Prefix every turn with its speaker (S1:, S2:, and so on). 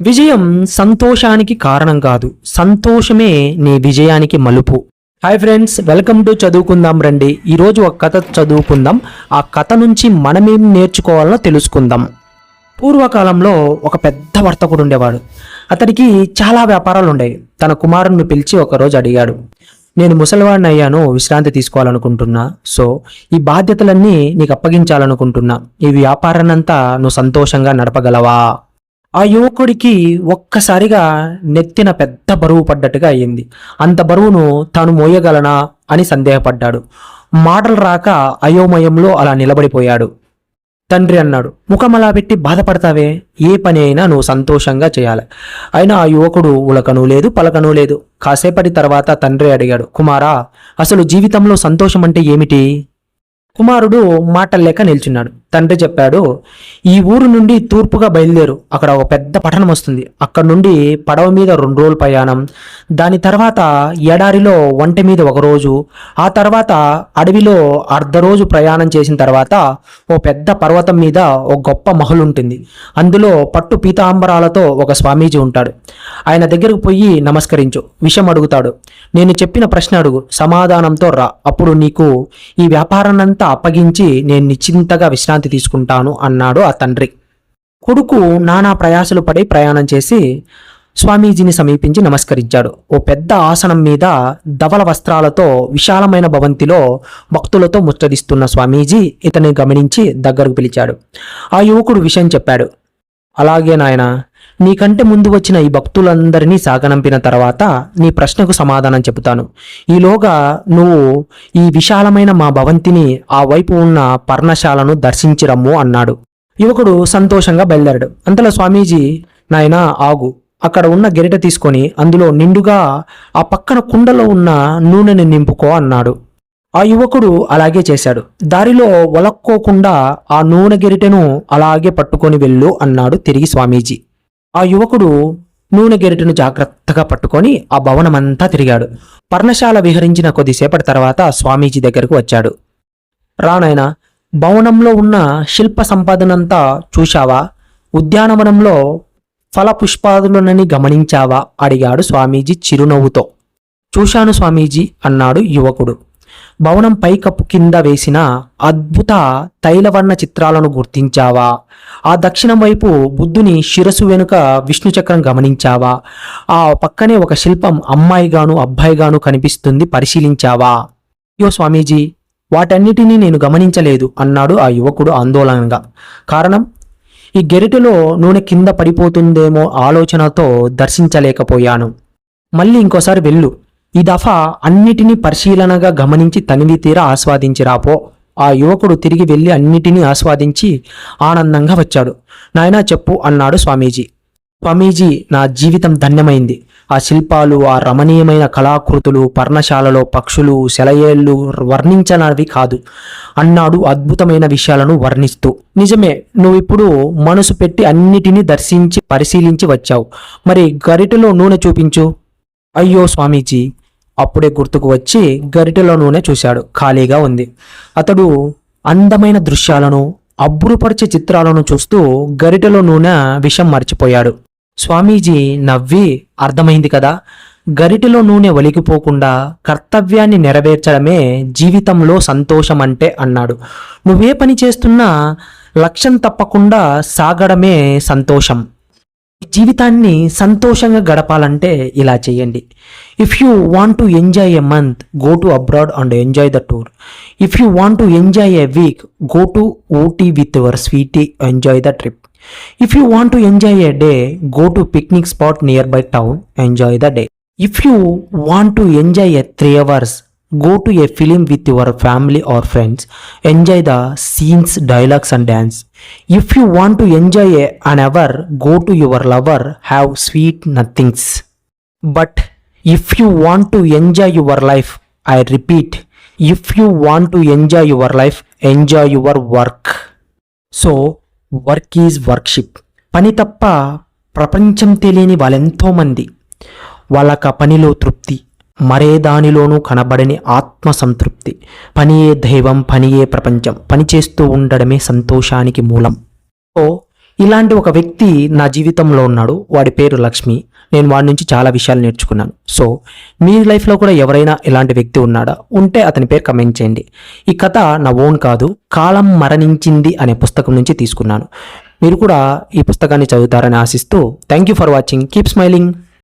S1: విజయం సంతోషానికి కారణం కాదు. సంతోషమే నీ విజయానికి మలుపు. హాయ్ ఫ్రెండ్స్ వెల్కమ్ టు చదువుకుందాం రండి. ఈరోజు ఒక కథ చదువుకుందాం. ఆ కథ నుంచి మనమేం నేర్చుకోవాలో తెలుసుకుందాం. పూర్వకాలంలో ఒక పెద్ద వర్తకుడు ఉండేవాడు. అతడికి చాలా వ్యాపారాలు ఉండేవి తన కుమారుణ్ణి పిలిచి ఒకరోజు అడిగాడు నేను ముసలివాడిని అయ్యాను విశ్రాంతి తీసుకోవాలనుకుంటున్నా. సో ఈ బాధ్యతలన్నీ నీకు అప్పగించాలనుకుంటున్నా. ఈ వ్యాపారాన్నంతా నువ్వు సంతోషంగా నడపగలవా? ఆ యువకుడికి ఒక్కసారిగా నెత్తిన పెద్ద బరువు పడ్డట్టుగా అయ్యింది. అంత బరువును తాను మోయగలనా అని సందేహపడ్డాడు. మాటలు రాక అయోమయంలో అలా నిలబడిపోయాడు. తండ్రి అన్నాడు. ముఖం అలా పెట్టి బాధపడతావే? ఏ పని అయినా నువ్వు సంతోషంగా చేయాలి. అయినా ఆ యువకుడు ఉలకను లేదు పలకను లేదు. కాసేపటి తర్వాత తండ్రి అడిగాడు. కుమారా అసలు జీవితంలో సంతోషం అంటే ఏమిటి? కుమారుడు మాటల్లేక నిల్చున్నాడు. తండ్రి చెప్పాడు ఈ ఊరు నుండి తూర్పుగా బయలుదేరు. అక్కడ ఒక పెద్ద పట్టణం వస్తుంది. అక్కడ నుండి పడవ మీద రెండు రోజులు ప్రయాణం. దాని తర్వాత ఎడారిలో ఒంటె మీద ఒక రోజు. ఆ తర్వాత అడవిలో అర్ధ రోజు ప్రయాణం చేసిన తర్వాత ఓ పెద్ద పర్వతం మీద ఒక గొప్ప మహల్ ఉంటుంది. అందులో పట్టు పీతాంబరాలతో ఒక స్వామీజీ ఉంటాడు. ఆయన దగ్గరకు పోయి నమస్కరించు. విషయం అడుగుతాడు. నేను చెప్పిన ప్రశ్న అడుగు. సమాధానంతో రా. అప్పుడు నీకు ఈ వ్యాపారాన్నంతా అప్పగించి నేను నిశ్చింతగా విశ్రాంతి తీసుకుంటాను అన్నాడు ఆ తండ్రి. కొడుకు నానా ప్రయాసలు పడి ప్రయాణం చేసి స్వామీజీని సమీపించి నమస్కరించాడు. ఓ పెద్ద ఆసనం మీద ధవల వస్త్రాలతో విశాలమైన భవంతిలో భక్తులతో ముచ్చటిస్తున్న స్వామీజీ ఇతన్ని గమనించి దగ్గరకు పిలిచాడు. ఆ యువకుడు విషయం చెప్పాడు. అలాగే నాయన నీకంటే ముందు వచ్చిన ఈ భక్తులందరినీ సాగనంపిన తర్వాత నీ ప్రశ్నకు సమాధానం చెబుతాను. ఈలోగా నువ్వు ఈ విశాలమైన మా భవంతిని ఆ వైపు ఉన్న పర్ణశాలను దర్శించిరమ్ము అన్నాడు. యువకుడు సంతోషంగా బయలుదేరాడు. అంతలో స్వామీజీ నాయనా ఆగు. అక్కడ ఉన్న గెరిట తీసుకొని అందులో నిండుగా ఆ పక్కన కుండలో ఉన్న నూనెని నింపుకో అన్నాడు. ఆ యువకుడు అలాగే చేశాడు. దారిలో ఒలక్కోకుండా ఆ నూనె గెరిటెను అలాగే పట్టుకొని వెళ్ళు అన్నాడు తిరిగి స్వామీజీ. ఆ యువకుడు నూనె గెరిటను జాగ్రత్తగా పట్టుకొని ఆ భవనమంతా తిరిగాడు. పర్ణశాల విహరించిన కొద్దిసేపటి తర్వాత స్వామీజీ దగ్గరకు వచ్చాడు. రానాయన భవనంలో ఉన్న శిల్ప సంపాదనంతా చూశావా? ఉద్యానవనంలో ఫలపుష్పాదులనని గమనించావా? అడిగాడు స్వామీజీ చిరునవ్వుతో. చూశాను స్వామీజీ అన్నాడు యువకుడు. భవనం పైకప్పు కింద వేసిన అద్భుత తైలవర్ణ చిత్రాలను గుర్తించావా? ఆ దక్షిణం వైపు బుద్ధుని శిరసు వెనుక విష్ణు చక్రం గమనించావా? ఆ పక్కనే ఒక శిల్పం అమ్మాయిగాను అబ్బాయిగాను కనిపిస్తుంది పరిశీలించావా? యో స్వామీజీ వాటన్నిటినీ నేను గమనించలేదు అన్నాడు ఆ యువకుడు ఆందోళనగా. కారణం? ఈ గెరిటెలో నూనె కింద పడిపోతుందేమో ఆలోచనతో దర్శించలేకపోయాను. మళ్ళీ ఇంకోసారి వెళ్ళు. ఈ దఫా అన్నిటినీ పరిశీలనగా గమనించి తనివి తీరా ఆస్వాదించిరాపో ఆ యువకుడు తిరిగి వెళ్ళి అన్నిటినీ ఆస్వాదించి ఆనందంగా వచ్చాడు. నాయనా చెప్పు అన్నాడు స్వామీజీ. స్వామీజీ నా జీవితం ధన్యమైంది. ఆ శిల్పాలు ఆ రమణీయమైన కళాకృతులు పర్ణశాలలో పక్షులు సెలయేళ్ళు వర్ణించనవి కాదు. అన్నాడు అద్భుతమైన విషయాలను వర్ణిస్తూ. నిజమే నువ్విప్పుడు మనసు పెట్టి అన్నిటినీ దర్శించి పరిశీలించి వచ్చావు. మరి గరిటెలో నూనె చూపించు. అయ్యో స్వామీజీ అప్పుడే గుర్తుకు వచ్చి గరిటెలో నూనె చూశాడు. ఖాళీగా ఉంది. అతడు అందమైన దృశ్యాలను అబ్బురుపరిచే చిత్రాలను చూస్తూ గరిటెలో నూనె విషం మర్చిపోయాడు. స్వామీజీ నవ్వి అర్థమైంది కదా? గరిటెలో నూనె ఒలికిపోకుండా కర్తవ్యాన్ని నెరవేర్చడమే జీవితంలో సంతోషం అంటే అన్నాడు. నువ్వే పని చేస్తున్నా లక్ష్యం తప్పకుండా సాగడమే సంతోషం. జీవితాన్ని సంతోషంగా గడపాలంటే ఇలా చేయండి. If you want to enjoy a month, go to abroad and enjoy the tour. If you want to enjoy a week, go to OT with your sweetie, enjoy the trip. If you want to enjoy a day, go to picnic spot nearby town, enjoy the day. If you want to enjoy a 3 hours, go to a film with your family or friends enjoy the scenes dialogues and dance if you want to enjoy an hour go to your lover have sweet nothings but if you want to enjoy your life I repeat if you want to enjoy your life enjoy your work so work is workship పని తప్ప ప్రపంచం తెలియని వాళ్ళెంతోమంది వాళ్ళక పనిలో తృప్తి మరే దానిలోనూ కనబడని ఆత్మ సంతృప్తి. పనియే దైవం పనియే ప్రపంచం. పని చేస్తూ ఉండడమే సంతోషానికి మూలం. సో ఇలాంటి ఒక వ్యక్తి నా జీవితంలో ఉన్నాడు. వాడి పేరు లక్ష్మి. నేను వాడి నుంచి చాలా విషయాలు నేర్చుకున్నాను. సో మీ లైఫ్లో కూడా ఎవరైనా ఇలాంటి వ్యక్తి ఉన్నాడా? ఉంటే అతని పేరు కమెంట్ చేయండి. ఈ కథ నా ఓన్ కాదు కాలం మరణించింది అనే పుస్తకం నుంచి తీసుకున్నాను. మీరు కూడా ఈ పుస్తకాన్ని చదువుతారని ఆశిస్తూ thank you for watching. Keep smiling.